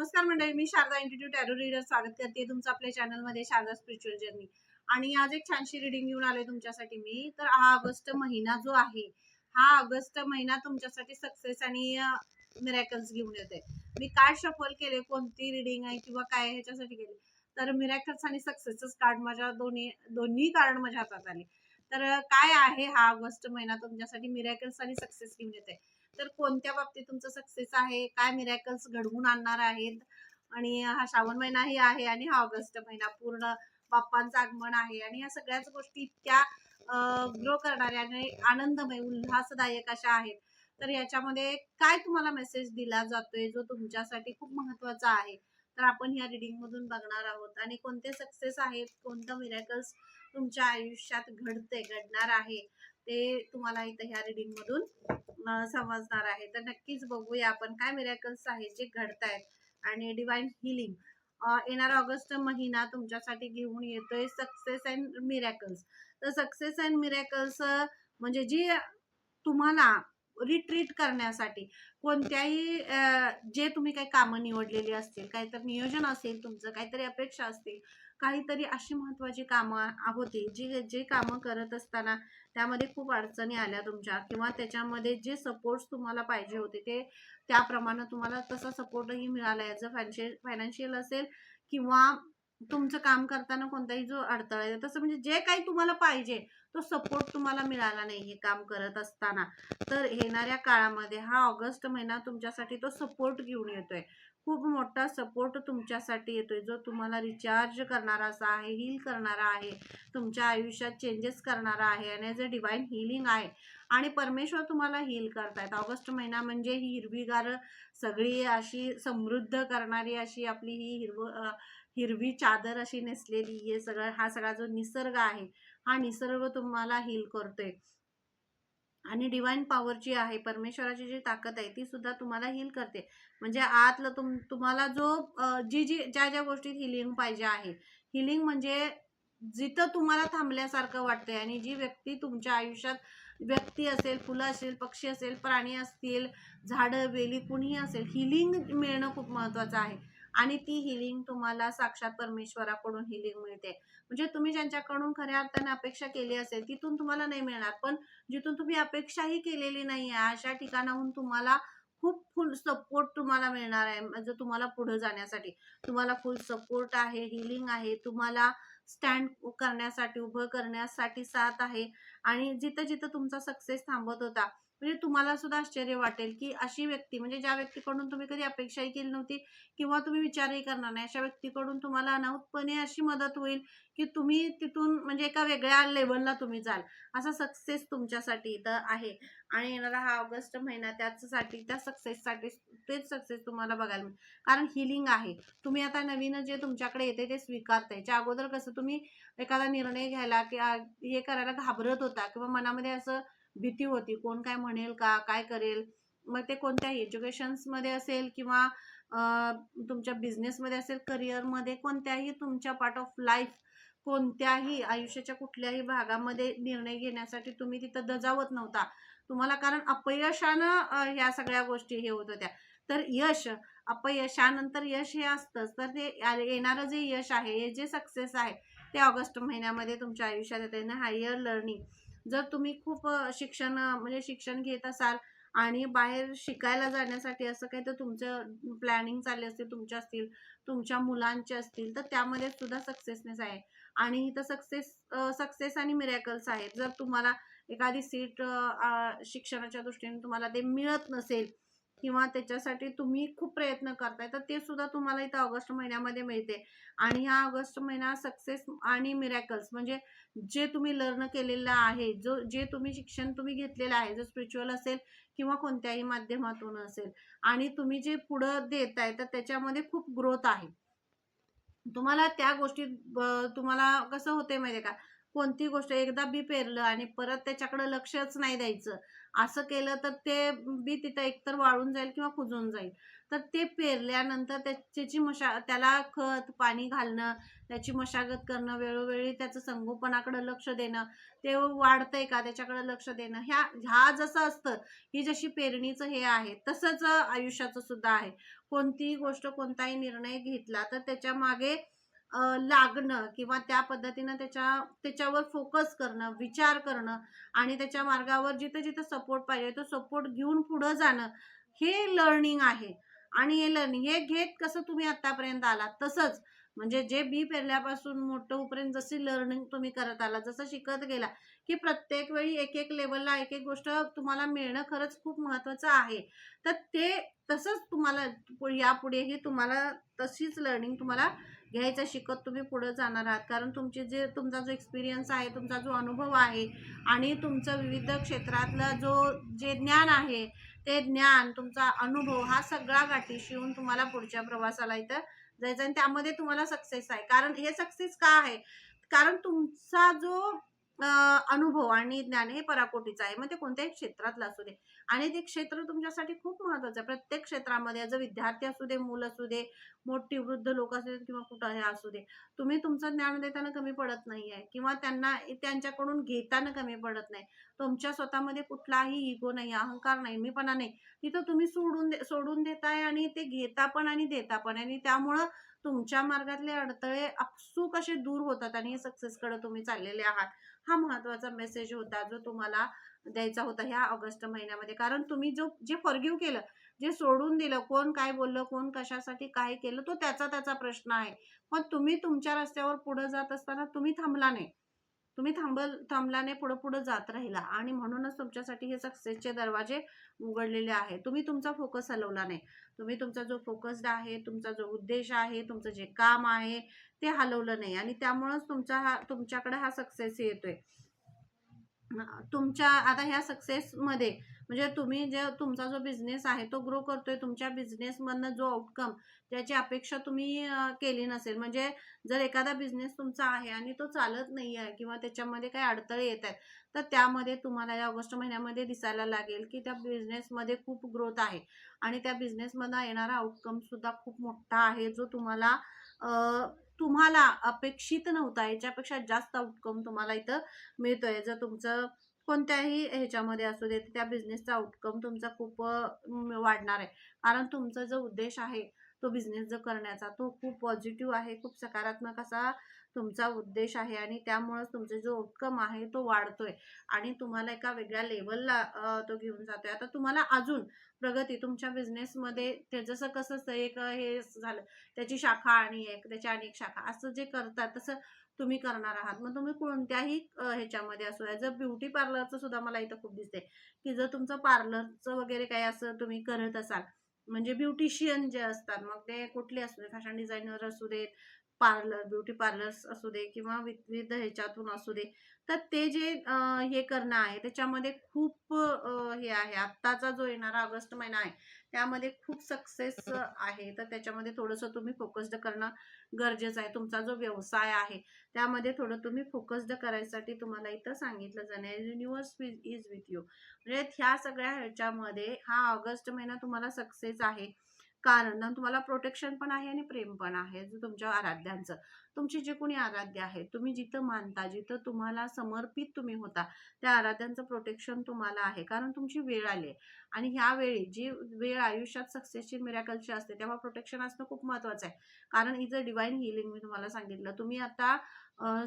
नमस्कार मंडळी मी शारदा इन्स्टिट्यूट टॅरो रीडर स्वागत करते तुमचं आपल्या चॅनलमध्ये शारदा स्पिरिच्युअल जर्नी आणि आज एक छानशी रिडिंग घेऊन आलोय तुमच्यासाठी मी. तर हा ऑगस्ट महिना जो आहे हा ऑगस्ट महिना तुमच्यासाठी सक्सेस आणि मिरॅकल्स घेऊन येते मी काय शफल केले कोणती रिडिंग आहे किंवा काय ह्याच्यासाठी केले? तर मिरॅकल्स आणि सक्सेसच कार्ड माझ्या दोन्ही दोन्ही कार्ड माझ्या हातात आले. तर काय आहे हा ऑगस्ट महिना तुमच्यासाठी मिरॅकल्स आणि सक्सेस घेऊन येते तर कोणत्या बाबतीत तुमचं सक्सेस आहे? काय मिरॅकल्स घडवून आणणार आहेत? आणि हा श्रावण महिनाही आहे आणि हा ऑगस्ट महिना पूर्ण बाप्पांचं आगमन आहे आणि या सगळ्याच गोष्टी इतक्या ग्रो करणाऱ्या आणि आनंदमय उल्हासदायक अशा आहेत. तर याच्यामध्ये काय तुम्हाला मेसेज दिला जातोय जो तुमच्यासाठी खूप महत्त्वाचा आहे? तर आपण ह्या रिडिंग मधून बघणार आहोत. आणि कोणते सक्सेस आहेत? कोणतं मिरॅकल्स तुमच्या आयुष्यात घडते घडणार आहे? ते तुम्हाला इथं ह्या रिडिंग मधून समजणार आहे. तर नक्कीच बघूया आपण काय मिरॅकल्स आहेत जे घडतायत आणि डिवाइन हिलिंग येणारा ऑगस्ट महिना तुमच्यासाठी घेऊन येतोय सक्सेस अँड मिरॅकल्स तर सक्सेस अँड मिरॅकल्स म्हणजे जी तुम्हाला रिट्रीट करण्यासाठी कोणत्याही जे तुम्ही काही कामं निवडलेली असतील काहीतरी नियोजन असेल तुमचं काहीतरी अपेक्षा असतील काहीतरी अशी महत्वाची कामं होती जी जे कामं करत असताना त्यामध्ये खूप अडचणी आल्या तुमच्या किंवा त्याच्यामध्ये जे सपोर्ट्स तुम्हाला पाहिजे होते ते त्याप्रमाणे तुम्हाला तसा सपोर्टही मिळाला. ॲज अ फायनान्शियल फायनान्शियल असेल किंवा तुमचं काम करताना कोणताही जो अडथळा आहे तसं म्हणजे जे काही तुम्हाला पाहिजे तो सपोर्ट तुम्हाला मिळाला नाही हे काम करत असताना. तर येणाऱ्या काळामध्ये हा ऑगस्ट महिना तुमच्यासाठी तो सपोर्ट घेऊन येतोय. खूप मोठा सपोर्ट तुमच्यासाठी येतोय. जो तुम्हाला रिचार्ज करणारा असा आहे हील करणारा आहे तुमच्या आयुष्यात चेंजेस करणारा आहे आणि ॲज अ डिवाईन हिलिंग आहे. आणि परमेश्वर तुम्हाला हील करतायत. ऑगस्ट महिना म्हणजे ही हिरवीगार सगळी अशी समृद्ध करणारी अशी आपली ही हिरव हिरवी चादर अशी नेसलेली हे सगळं हा सगळा जो निसर्ग आहे हा निसर्ग तुम्हाला हील करतोय. आणि डिवाईन पॉवर जी आहे परमेश्वराची जी ताकद आहे ती सुद्धा तुम्हाला हील करते. म्हणजे आतलं तुम तुम्हाला जो जी जी ज्या ज्या गोष्टीत हिलिंग पाहिजे आहे. हिलिंग म्हणजे जिथं तुम्हाला थांबल्यासारखं वाटतंय आणि जी व्यक्ती तुमच्या आयुष्यात व्यक्ती असेल फुलं असेल पक्षी असेल प्राणी असतील झाडं वेली कुणीही असेल हिलिंग मिळणं खूप महत्वाचं आहे. आणि ती हिलिंग तुम्हाला साक्षात परमेश्वराकडून हिलिंग मिळते. म्हणजे तुम्ही ज्यांच्याकडून खऱ्या अर्थाने अपेक्षा केली असेल तिथून तुम्हाला नाही मिळणार. पण जिथून तुम्ही अपेक्षाही केलेली नाही आहे अशा ठिकाणाहून तुम्हाला खूप फुल सपोर्ट तुम्हाला मिळणार आहे. म्हणजे तुम्हाला पुढे जाण्यासाठी. तुम्हाला फुल सपोर्ट आहे हिलिंग आहे. तुम्हाला स्टँड करण्यासाठी उभं करण्यासाठी साथ आहे. आणि जिथं जिथं तुमचा सक्सेस थांबत होता म्हणजे तुम्हाला सुद्धा आश्चर्य वाटेल की अशी व्यक्ती म्हणजे ज्या व्यक्तीकडून तुम्ही कधी अपेक्षाही केली नव्हती किंवा तुम्ही विचारही करणार नाही अशा व्यक्तीकडून तुम्हाला अनाहूतपणे अशी मदत होईल की तुम्ही तिथून म्हणजे एका वेगळ्या लेवलला तुम्ही जाल. असा सक्सेस तुमच्यासाठी इथं आहे. आणि येणारा हा ऑगस्ट महिना त्याचसाठी त्या सक्सेससाठी तेच सक्सेस तुम्हाला बघायला मिळेल. कारण हिलिंग आहे. तुम्ही आता नवीन जे तुमच्याकडे येते ते स्वीकारताय. ज्या अगोदर कसं तुम्ही एखादा निर्णय घ्यायला किंवा हे करायला घाबरत होता किंवा मनामध्ये असं भीती होती. कोण काय म्हणेल का काय करेल? मग ते कोणत्याही एज्युकेशन्समध्ये असेल किंवा तुमच्या बिझनेसमध्ये असेल करिअरमध्ये कोणत्याही तुमच्या पार्ट ऑफ लाईफ कोणत्याही आयुष्याच्या कुठल्याही भागामध्ये निर्णय घेण्यासाठी तुम्ही तिथं दजावत नव्हता. तुम्हाला कारण अपयशानं ह्या सगळ्या गोष्टी हे होत होत्या. तर यश अपयशानंतर यश हे असतंच. तर ते येणारं जे यश आहे हे जे सक्सेस आहे ते ऑगस्ट महिन्यामध्ये तुमच्या आयुष्यात येते. ना हायर लर्निंग जर तुम्ही खूप शिक्षण म्हणजे शिक्षण घेत असाल आणि बाहेर शिकायला जाण्यासाठी असं काही तर तुमचं प्लॅनिंग चालले असतील तुमच्या असतील तुमच्या मुलांचे असतील तर त्यामध्ये सुद्धा सक्सेसनेस आहे. आणि इथं सक्सेस सक्सेस आणि मिरॅकल्स आहेत. जर तुम्हाला एखादी सीट शिक्षणाच्या दृष्टीने तुम्हाला ते मिळत नसेल किंवा त्याच्यासाठी तुम्ही खूप प्रयत्न करताय तर ते सुद्धा तुम्हाला इथं ऑगस्ट महिन्यामध्ये मिळते. आणि हा ऑगस्ट महिना सक्सेस आणि मिरॅकल्स म्हणजे जे तुम्ही लर्न केलेलं आहे जो जे तुम्ही शिक्षण तुम्ही घेतलेलं आहे जो स्पिरिच्युअल असेल किंवा कोणत्याही माध्यमातून असेल आणि तुम्ही जे पुढं देताय तर त्याच्यामध्ये खूप ग्रोथ आहे. तुम्हाला त्या गोष्टीत तुम्हाला कसं होते माहिती का? कोणती गोष्ट एकदा बी पेरलं आणि परत त्याच्याकडे लक्षच नाही द्यायचं. असं केलं तर ते बी तिथं एकतर वाळून जाईल किंवा कुजून जाईल. तर ते पेरल्यानंतर त्याची मशा त्याला खत पाणी घालणं त्याची मशागत करणं वेळोवेळी त्याचं संगोपनाकडे लक्ष देणं ते वाढतंय का त्याच्याकडे लक्ष देणं ह्या ह्या जसं असतं ही जशी पेरणीचं हे आहे तसंच आयुष्याचं सुद्धा आहे. कोणतीही गोष्ट कोणताही निर्णय घेतला तर त्याच्यामागे लागणं किंवा त्या पद्धतीनं त्याच्या त्याच्यावर फोकस करणं विचार करणं आणि त्याच्या मार्गावर जिथं जिथं सपोर्ट पाहिजे तो सपोर्ट घेऊन पुढं जाणं हे लर्निंग आहे. आणि हे लर्निंग हे घेत कसं तुम्ही आतापर्यंत आलात? तसंच म्हणजे जे बी पेरल्यापासून मोठं उपर्यंत जशी लर्निंग तुम्ही करत आला जसं शिकत गेला की प्रत्येक वेळी एक एक लेवलला एक एक गोष्ट तुम्हाला मिळणं खरंच खूप महत्वाचं आहे. तर ते तसंच तुम्हाला पु- यापुढेही तुम्हाला तशीच लर्निंग तुम्हाला घ्यायचं शिकत तुम्ही पुढे जाणार आहात. कारण तुमचे जे तुमचा जो एक्सपिरियन्स आहे तुमचा जो अनुभव आहे आणि तुमचं विविध क्षेत्रातला जो जे ज्ञान आहे ते ज्ञान तुमचा अनुभव हा सगळा गाठीशी येऊन तुम्हाला पुढच्या प्रवासाला इथं जायचं आणि त्यामध्ये तुम्हाला सक्सेस आहे. कारण हे सक्सेस का आहे? कारण तुमचा जो अनुभव आणि ज्ञान हे पराकोटीचं आहे. मग ते कोणत्याही क्षेत्रातलं असू दे. आणि ते क्षेत्र तुमच्यासाठी खूप महत्वाचं आहे. प्रत्येक क्षेत्रामध्ये जर विद्यार्थी असू दे मूल असू दे मोठी वृद्ध लोक असू दे किंवा कुठं हे असू दे तुम्ही तुमचं ज्ञान देताना कमी पडत नाही आहे किंवा त्यांना त्यांच्याकडून घेताना कमी पडत नाही. तुमच्या स्वतःमध्ये कुठलाही इगो नाही अहंकार नाही मीपणा नाही. तिथं तुम्ही सोडून दे सोडून देताय आणि ते घेता पण आणि देता पण आणि त्यामुळं तुमच्या मार्गातले अडथळे आपसूक असे दूर होतात आणि सक्सेसकडे तुम्ही चाललेले आहात. हा महत्त्वाचा मेसेज होता जो तुम्हाला द्यायचा होता ह्या ऑगस्ट महिन्यामध्ये. कारण तुम्ही जो जे फॉरगिव्ह केलं जे सोडून दिलं कोण काय बोललं कोण कशासाठी काय केलं तो त्याचा त्याचा प्रश्न आहे. पण तुम्ही तुमच्या रस्त्यावर पुढे जात असताना तुम्ही थांबला नाही. तुम्ही थांबल थांबला नाही पुढे पुढे जात राहिला. आणि म्हणूनच तुमच्यासाठी हे सक्सेसचे दरवाजे उघडलेले आहे तुम्ही तुमचा फोकस हलवला नाही. तुम्ही तुमचा जो फोकस्ड आहे तुमचा जो उद्देश आहे तुमचं जे काम आहे ते हलवलं नाही. आणि त्यामुळंच तुमचा हा तुमच्याकडे हा सक्सेस येतोय. तुमच्या आता ह्या सक्सेसमध्ये म्हणजे तुम्ही जे तुमचा जो बिझनेस आहे तो ग्रो करतोय तुमच्या बिझनेसमधनं जो आउटकम त्याची अपेक्षा तुम्ही केली नसेल. म्हणजे जर एखादा बिझनेस तुमचा आहे आणि तो चालत नाही आहे किंवा त्याच्यामध्ये काही अडथळे येत आहेत तर त्यामध्ये तुम्हाला या ऑगस्ट महिन्यामध्ये दिसायला लागेल की त्या बिझनेसमध्ये खूप ग्रोथ आहे. आणि त्या बिझनेसमधनं येणारा आउटकमसुद्धा खूप मोठा आहे जो तुम्हाला तुम्हाला अपेक्षित नव्हता याच्यापेक्षा जास्त आउटकम तुम्हाला इथं मिळतोय. जर तुमचं कोणत्याही ह्याच्यामध्ये असू दे त्या बिझनेसचा आउटकम तुमचा खूप वाढणार आहे. कारण तुमचा जो उद्देश आहे तो बिझनेस जो करण्याचा तो खूप पॉझिटिव्ह आहे. खूप सकारात्मक असा तुमचा उद्देश आहे आणि त्यामुळेच तुमचा जो उत्कम आहे तो वाढतोय. आणि तुम्हाला एका वेगळ्या लेवलला तो घेऊन जातोय. आता तुम्हाला अजून प्रगती तुमच्या बिझनेसमध्ये ते जसं कसं असतं, एक हे झालं त्याची शाखा आणि एक त्याची आणि एक शाखा असं जे करतात तसं तुम्ही करणार आहात. मग तुम्ही कोणत्याही ह्याच्यामध्ये असू द्या जर ब्युटी पार्लरचं सुद्धा मला इथं खूप दिसते की जर तुमचं पार्लरचं वगैरे काही असं तुम्ही करत असाल म्हणजे ब्युटिशियन जे असतात मग ते कुठले असू दे फॅशन डिझायनर असू देत पार्लर ब्युटी पार्लर्स असू दे किंवा विविध ह्याच्यातून असू दे तर ते जे हे करणं आहे त्याच्यामध्ये खूप हे आहे. आत्ताचा जो येणारा ऑगस्ट महिना आहे त्यामध्ये खूप सक्सेस आहे. तर त्याच्यामध्ये थोडंसं तुम्ही फोकस्ड करणं गरजेचं आहे. तुमचा जो व्यवसाय आहे त्यामध्ये थोडं तुम्ही फोकस्ड करायसाठी तुम्हाला इथं सांगितलं जाणार युनिवर्स इज विथ यू म्हणजे ह्या सगळ्या ह्याच्यामध्ये हा ऑगस्ट महिना तुम्हाला सक्सेस आहे. कारण तुम्हाला प्रोटेक्शन पण आहे आणि प्रेम पण आहे जो तुमच्या आराध्यांचं. तुमचे जे कोणी आराध्य आहे तुम्ही जिथं मानता जिथं तुम्हाला समर्पित तुम्ही होता त्या आराध्यांचं प्रोटेक्शन तुम्हाला आहे. कारण तुमची वेळ आली आहे. आणि ह्या वेळी जी वेळ आयुष्यात सक्सेसची मिरॅकलची असते तेव्हा प्रोटेक्शन असणं खूप महत्वाचं आहे. कारण इज अ डिवाईन हिलिंग मी तुम्हाला सांगितलं तुम्ही आता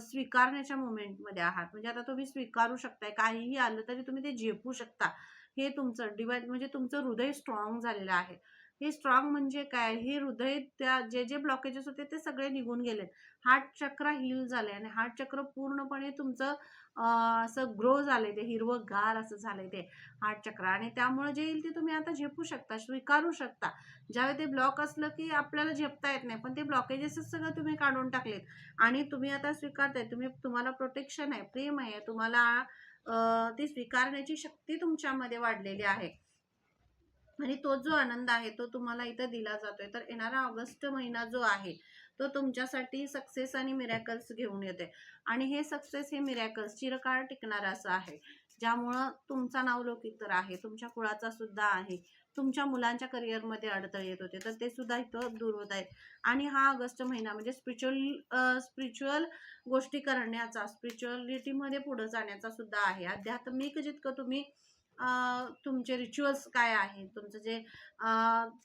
स्वीकारण्याच्या मुमेंटमध्ये आहात. म्हणजे आता तुम्ही स्वीकारू शकताय काहीही आलं तरी तुम्ही ते झेपू शकता. हे तुमचं डिवाईन म्हणजे तुमचं हृदय स्ट्रॉंग झालेलं आहे. हे स्ट्रॉंग म्हणजे काय? हे हृदय त्या जे जे ब्लॉकेजेस होते ते सगळे निघून गेले हार्ट चक्र हील झाले आणि हार्ट चक्र पूर्णपणे तुमचं असं ग्रो झालंय ते हिरवं गार असं झालंय ते हार्ट चक्र आणि त्यामुळे जे येईल ते तुम्ही आता झेपू शकता स्वीकारू शकता. ज्यावेळी ते ब्लॉक असलं की आपल्याला झेपता येत नाही पण ते ब्लॉकेजेस सगळं तुम्ही काढून टाकलेत. आणि तुम्ही आता स्वीकारताय तुम्ही तुम्हाला प्रोटेक्शन आहे प्रेम आहे तुम्हाला ती स्वीकारण्याची शक्ती तुमच्यामध्ये वाढलेली आहे. आणि तो जो आनंद आहे तो तुम्हाला इथं दिला जातोय. तर येणारा ऑगस्ट महिना जो आहे तो तुमच्यासाठी सक्सेस आणि मिरॅकल्स घेऊन येते आणि हे सक्सेस हे मिरॅकल्स चिरकाळ टिकणार असं आहे. ज्यामुळं तुमचा नावलौकिक तर आहे तुमच्या कुळाचा सुद्धा आहे. तुमच्या मुलांच्या करिअरमध्ये अडथळे येत होते तर ते सुद्धा इथं दूर होत आहेत. आणि हा ऑगस्ट महिना म्हणजे स्पिरिच्युअल स्पिरिच्युअल गोष्टी करण्याचा स्पिरिच्युअलिटीमध्ये पुढे जाण्याचा सुद्धा आहे. आध्यात्मिक जितकं तुम्ही तुमचे रिच्युअल्स काय आहे तुमचं जे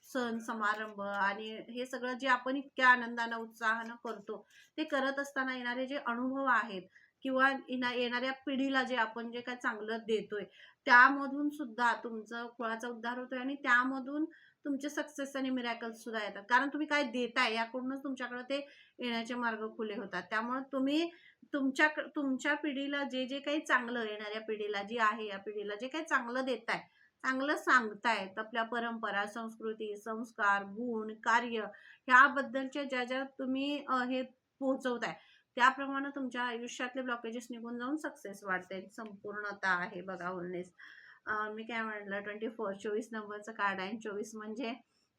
सण समारंभ आणि हे सगळं जे आपण इतक्या आनंदानं उत्साहानं करतो ते करत असताना येणारे जे अनुभव आहेत किंवा येणा- येणाऱ्या पिढीला जे आपण जे काय चांगलं देतोय त्यामधून सुद्धा तुमचं कुळाचा उद्धार होतोय आणि त्यामधून तुमचे सक्सेस आणि मिरॅकल सुद्धा येतात. कारण तुम्ही काय देताय याकडूनच तुमच्याकडे ते येण्याचे मार्ग खुले होतात. त्यामुळे तुम्ही तुमच्या तुमच्या पिढीला जे जे काही चांगलं येणाऱ्या पिढीला जी आहे या पिढीला जे काही चांगलं देताय चांगलं सांगतायत आपल्या परंपरा संस्कृती संस्कार गुण कार्य ह्याबद्दलच्या ज्या ज्या तुम्ही हे पोहोचवताय त्याप्रमाणे तुमच्या आयुष्यातले ब्लॉकेजेस निघून जाऊन सक्सेस वाढते संपूर्णता आहे बघा होलनेस मी काय म्हटलं ट्वेंटी फोर चोवीस नंबरचं कार्ड आहे चोवीस म्हणजे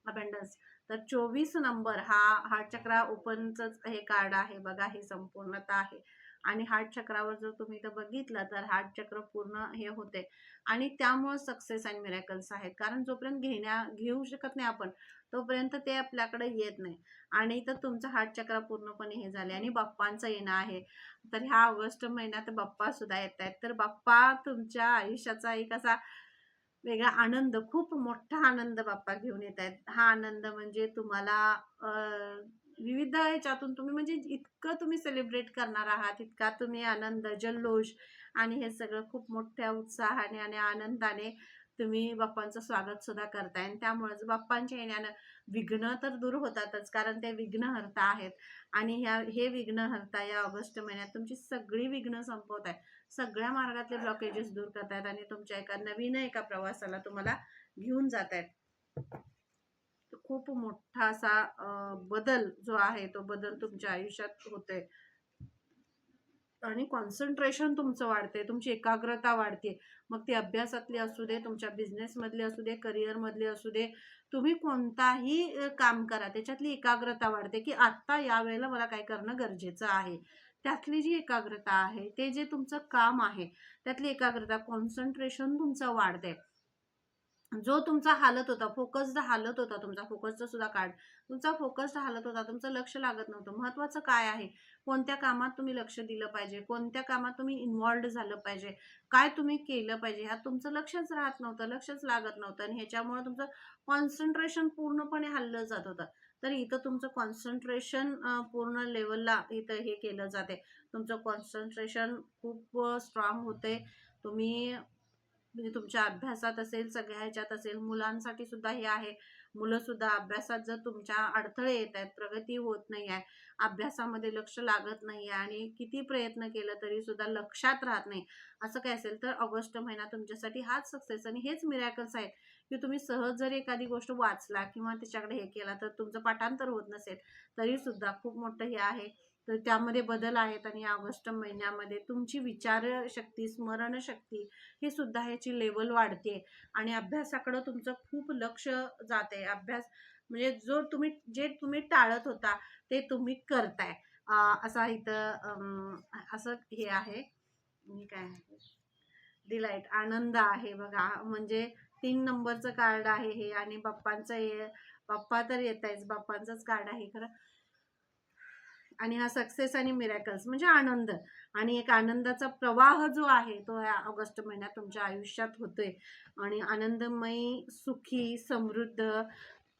अबेंडन्स तर चोवीस नंबर हा हार्ट चक्रा ओपनचंच हे कार्ड आहे बघा ही संपूर्णता आहे. आणि हार्ट चक्रावर जर तुम्ही इथं बघितलं तर हार्ट चक्र पूर्ण हे होते. आणि त्यामुळे सक्सेस अँड मिरॅकल्स आहेत. कारण जोपर्यंत घेण्या घेऊ शकत नाही आपण तोपर्यंत ते आपल्याकडे येत नाही. आणि इथं तुमचं हार्ट चक्र पूर्णपणे हे झाले. आणि बाप्पांचं येणं आहे. तर ह्या ऑगस्ट महिन्यात बाप्पा सुद्धा येत आहेत तर बाप्पा तुमच्या आयुष्याचा एक असा वेगळा आनंद खूप मोठा आनंद बाप्पा घेऊन येत आहेत. हा आनंद म्हणजे तुम्हाला विविध याच्यातून तुम्ही म्हणजे इतकं तुम्ही सेलिब्रेट करणार आहात इतका तुम्ही आनंद जल्लोष आणि हे सगळं खूप मोठ्या उत्साहाने आणि आनंदाने तुम्ही बाप्पांचं स्वागत सुद्धा करताय. आणि त्यामुळेच बाप्पांच्या येण्यानं विघ्न तर दूर होतातच कारण ते विघ्नहर्ता आहेत. आणि ह्या हे विघ्नहर्ता या ऑगस्ट महिन्यात तुमची सगळी विघ्न संपवत आहेत सगळ्या मार्गातले ब्लॉकेजेस दूर करतायत आणि तुमच्या एका नवीन एका प्रवासाला तुम्हाला घेऊन जात आहेत खूप मोठा असा बदल जो आहे तो बदल तुमच्या आयुष्यात होतोय. आणि कॉन्सन्ट्रेशन तुमचं वाढते तुमची एकाग्रता वाढते मग ती अभ्यासातली असू दे तुमच्या बिझनेसमधली असू दे करिअरमधली असू दे तुम्ही कोणताही काम करा त्याच्यातली एकाग्रता वाढते की आत्ता या वेळेला मला काय करणं गरजेचं आहे. त्यातली जी एकाग्रता आहे ते जे तुमचं काम आहे त्यातली एकाग्रता कॉन्सन्ट्रेशन तुमचं वाढते जो तुमचा हालत होता फोकस्ड हालत होता तुमचा फोकसचा सुद्धा कार्ड तुमचा फोकस्ड हालत होता तुमचं लक्ष लागत नव्हतं. महत्वाचं काय आहे? कोणत्या कामात तुम्ही लक्ष दिलं पाहिजे? कोणत्या कामात तुम्ही इन्व्हॉल्ड झालं पाहिजे? काय तुम्ही केलं पाहिजे? ह्यात तुमचं लक्षच राहत नव्हतं लक्षच लागत नव्हतं. आणि ह्याच्यामुळे तुमचं कॉन्सन्ट्रेशन पूर्णपणे हल्लं जात होतं. तर इथं तुमचं कॉन्सन्ट्रेशन पूर्ण लेवलला इथं हे केलं जाते. तुमचं कॉन्सन्ट्रेशन खूप स्ट्रॉंग होते. तुम्ही म्हणजे तुमच्या अभ्यासात असेल सगळ्या ह्याच्यात असेल मुलांसाठी सुद्धा हे आहे. मुलंसुद्धा अभ्यासात जर तुमच्या अडथळे येत आहेत प्रगती होत नाही आहे अभ्यासामध्ये लक्ष लागत नाही आहे आणि किती प्रयत्न केलं तरी सुद्धा लक्षात राहत नाही असं काय असेल तर ऑगस्ट महिना तुमच्यासाठी हाच सक्सेस आणि हेच मिरॅकल्स आहेत. की तुम्ही सहज जर एखादी गोष्ट वाचला किंवा त्याच्याकडे हे केला तर तुमचं पाठांतर होत नसेल तरीसुद्धा खूप मोठं हे आहे. तर त्यामध्ये बदल आहेत आणि ऑगस्ट महिन्यामध्ये तुमची विचारशक्ती स्मरणशक्ती ही सुद्धा ह्याची लेवल वाढते आणि अभ्यासाकडं तुमचं खूप लक्ष जाते अभ्यास म्हणजे जो तुम्ही जे तुम्ही टाळत होता ते तुम्ही करताय. असा इथं असं हे आहे. मी काय डिलाईट आनंद आहे बघा. म्हणजे तीन नंबरचं कार्ड आहे हे आणि बाप्पांचं हे बाप्पा तर येत आहेच बाप्पांचंच कार्ड आहे खरं. आणि हा सक्सेस आणि मिरॅकल्स म्हणजे आनंद. आणि एक आनंदाचा प्रवाह जो आहे तो ह्या ऑगस्ट महिन्यात तुमच्या आयुष्यात होतोय. आणि आनंदमयी सुखी समृद्ध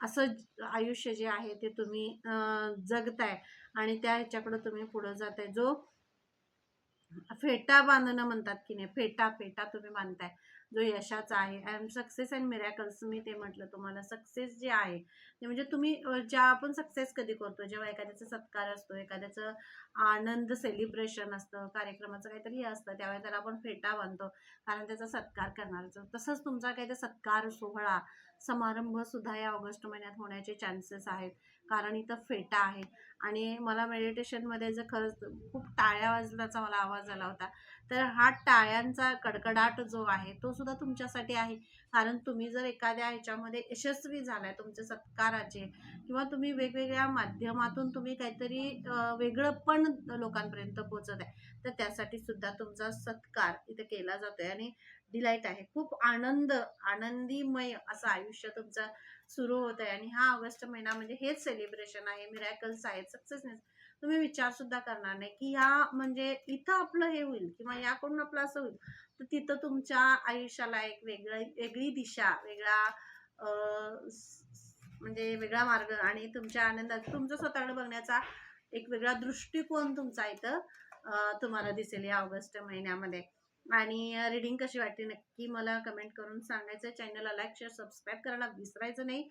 असं आयुष्य जे आहे ते तुम्ही जगताय. आणि त्या ह्याच्याकडं तुम्ही पुढं जाताय. जो फेटा बांधणं म्हणतात की नाही फेटा फेटा तुम्ही बांधताय. जो यशाचा आहे I am success and miracles मी ते म्हटलं तुम्हाला. सक्सेस जे आहे ते म्हणजे तुम्ही ज्या आपण सक्सेस कधी करतो जेव्हा एखाद्याचा सत्कार असतो एखाद्याचं आनंद सेलिब्रेशन असतं कार्यक्रमाचं काहीतरी हे असतं त्यावेळेला त्याला आपण फेटा बांधतो कारण त्याचा सत्कार करणार तसंच तुमचा काही सत्कार सोहळा समारंभ सुद्धा या ऑगस्ट महिन्यात होण्याचे चान्सेस आहेत कारण इथं फेटा आहे. आणि मला मेडिटेशनमध्ये जर खरंच खूप टाळ्या वाजल्याचा मला आवाज आला होता. तर हा टाळ्यांचा कडकडाट जो आहे तो सुद्धा तुमच्यासाठी आहे. कारण तुम्ही जर एखाद्या ह्याच्यामध्ये यशस्वी झालाय तुमचे सत्काराचे किंवा तुम्ही वेगवेगळ्या माध्यमातून तुम्ही काहीतरी वेगळं पण लोकांपर्यंत पोहोचत आहे. तर त्यासाठी सुद्धा तुमचा सत्कार इथे केला जातोय आणि डिलाईट आहे. खूप आनंद आनंदीमय असं आयुष्य तुमचं सुरू होत आहे आणि हा ऑगस्ट महिना म्हणजे हेच सेलिब्रेशन आहे. मिरॅकल्स आहेत सक्सेसनेस तुम्ही विचार सुद्धा करणार नाही की ह्या म्हणजे इथं आपलं हे होईल किंवा याकडून आपलं असं होईल. तर तिथं तुमच्या आयुष्याला एक वेगळं वेगळी दिशा वेगळा म्हणजे वेगळा मार्ग आणि तुमच्या आनंदात तुमचं स्वतःकडे बघण्याचा एक वेगळा दृष्टिकोन तुमचा इथं तुम्हाला दिसेल या ऑगस्ट महिन्यामध्ये. आणि रिडिंग कशी वाटते नक्की मला कमेंट करून सांगायचं. चॅनलला लाईक शेअर सबस्क्राईब करायला विसरायचं नाही.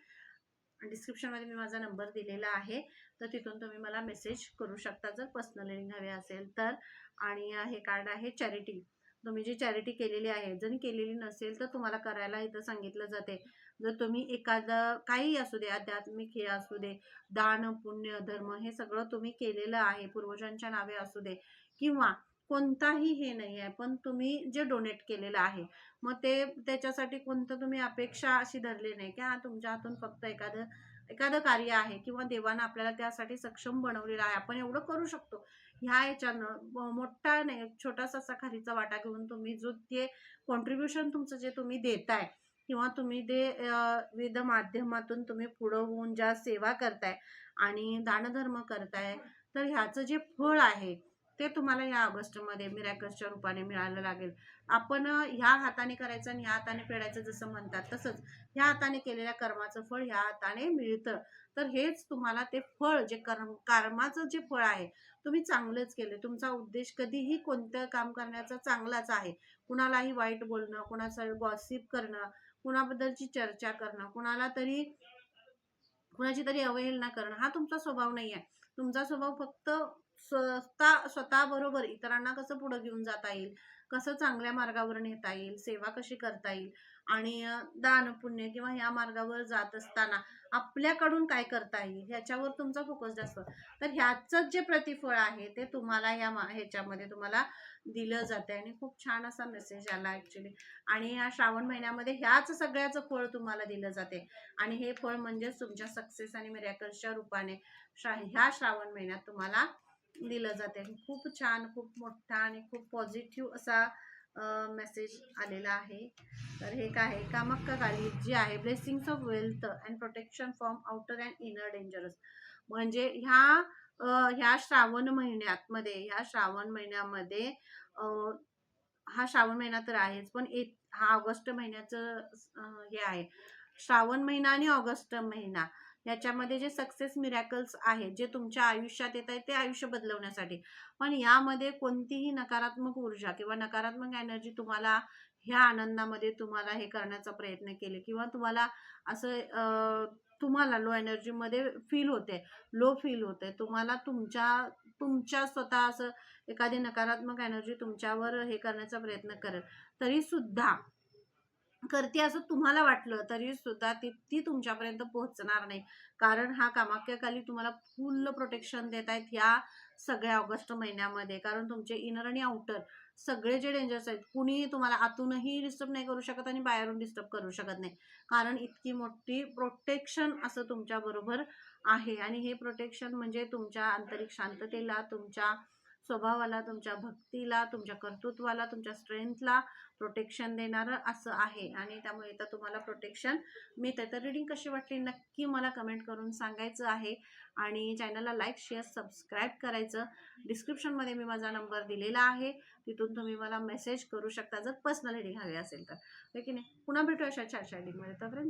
डिस्क्रिप्शनमध्ये मी माझा नंबर दिलेला आहे. तर तिथून तुम्ही मला मेसेज करू शकता जर पर्सनल रिडिंग हवे असेल तर. आणि हे कार्ड आहे चॅरिटी तुम्ही जी चॅरिटी केलेली आहे जर केलेली नसेल तर तुम्हाला करायला इथं सांगितलं जाते. जर तुम्ही एखादं काही असू दे आध्यात्मिक हे असू दे दान पुण्य धर्म हे सगळं तुम्ही केलेलं आहे पूर्वजांच्या नावे असू दे किंवा कोणताही हे नाही आहे पण तुम्ही जे डोनेट केलेलं आहे मग ते त्याच्यासाठी कोणतं तुम्ही अपेक्षा अशी धरली नाही की हा तुमच्या हातून फक्त एखादं एखादं कार्य आहे किंवा देवानं आपल्याला त्यासाठी सक्षम बनवलेलं आहे आपण एवढं करू शकतो. ह्या याच्यानं मोठा नाही एक छोटासा असा खारीचा वाटा घेऊन तुम्ही जो ते कॉन्ट्रीब्युशन तुमचं जे तुम्ही देताय किंवा तुम्ही ते विविध माध्यमातून तुम्ही पुढं होऊन ज्या सेवा करताय आणि दानधर्म करताय तर ह्याचं जे फळ आहे ते तुम्हाला या ऑगस्टमध्ये मिरॅकल्सच्या रूपाने मिळायला लागेल. आपण ह्या हाताने करायचं आणि ह्या हाताने फेडायचं जसं म्हणतात तसंच ह्या हाताने केलेल्या कर्माचं फळ ह्या हाताने मिळतं. तर हेच तुम्हाला ते फळ जे कर्म कर्माचं जे फळ आहे तुम्ही चांगलंच केलं. तुमचा उद्देश कधीही कोणतं काम करण्याचा चांगलाच आहे. कुणालाही वाईट बोलणं कुणाचं गॉसिप करणं कुणाबद्दलची चर्चा करणं कुणाला तरी कुणाची तरी अवहेलना करणं हा तुमचा स्वभाव नाही आहे. तुमचा स्वभाव फक्त स्वतः स्वतःबरोबर इतरांना कसं पुढे घेऊन जाता येईल? कसं चांगल्या मार्गावर नेता येईल? सेवा कशी करता येईल? आणि दान पुण्य किंवा ह्या मार्गावर जात असताना आपल्याकडून काय करता येईल? ह्याच्यावर तुमचा फोकस जास्त तर ह्याचंच जे प्रतिफळ आहे ते तुम्हाला ह्या मा- ह्याच्यामध्ये तुम्हाला दिलं जाते आणि खूप छान असा मेसेज आला ऍक्च्युली आणि या श्रावण महिन्यामध्ये ह्याच सगळ्याचं फळ तुम्हाला दिलं जाते आणि हे फळ म्हणजेच तुमच्या सक्सेस आणि मिरॅकल्सच्या रूपाने श्रा ह्या श्रावण महिन्यात तुम्हाला दिलं जाते खूप छान खूप मोठा आणि खूप पॉझिटिव्ह असा मेसेज आलेला आहे. तर हे काय आहे? कामक्का काली जी आहे blessings of wealth and protection from outer and inner dangerous म्हणजे ह्या ह्या श्रावण महिन्यात मध्ये ह्या श्रावण महिन्यामध्ये हा श्रावण महिना तर आहेच पण एक हा ऑगस्ट महिन्याचं हे आहे. श्रावण महिना आणि ऑगस्ट महिना. याच्यामध्ये जे सक्सेस मिरॅकल्स आहेत जे तुमच्या आयुष्यात येत आहेत ते आयुष्य बदलवण्यासाठी. पण यामध्ये कोणतीही नकारात्मक ऊर्जा किंवा नकारात्मक एनर्जी तुम्हाला ह्या आनंदामध्ये तुम्हाला हे करण्याचा प्रयत्न केले किंवा तुम्हाला असं तुम्हाला लो एनर्जीमध्ये फील होते लो फील होते. तुम्हाला तुमच्या तुमच्या स्वतः असं एखादी नकारात्मक एनर्जी तुमच्यावर हे करण्याचा प्रयत्न करेल. तरीसुद्धा करते असं तुम्हाला वाटलं तरी सुद्धा ती ती तुमच्यापर्यंत पोहोचणार नाही. कारण हा कामाख्याखाली तुम्हाला फुल प्रोटेक्शन देत आहेत ह्या सगळ्या ऑगस्ट महिन्यामध्ये. कारण तुमचे इनर आणि आउटर सगळे जे डेंजर्स आहेत कुणीही तुम्हाला आतूनही डिस्टर्ब नाही करू शकत आणि बाहेरून डिस्टर्ब करू शकत नाही. कारण इतकी मोठी प्रोटेक्शन असं तुमच्याबरोबर आहे. आणि हे प्रोटेक्शन म्हणजे तुमच्या आंतरिक शांततेला तुमच्या स्वभावाला तुमच्या भक्तीला तुमच्या कर्तृत्वाला तुमच्या स्ट्रेंथला प्रोटेक्शन देणारं असं आहे. आणि त्यामुळे इथं तुम्हाला प्रोटेक्शन मिळतं तर रिडिंग कशी वाटली? नक्की मला कमेंट करून सांगायचं आहे. आणि चॅनलला लाईक शेअर सबस्क्राईब करायचं. डिस्क्रिप्शनमध्ये मी माझा नंबर दिलेला आहे. तिथून तुम्ही मला मेसेज करू शकता. जर पर्सनल रिडिंग हवी असेल तर. हो की नाही? पुन्हा भेटू अशा छान रिडिंगमध्ये तोपर्यंत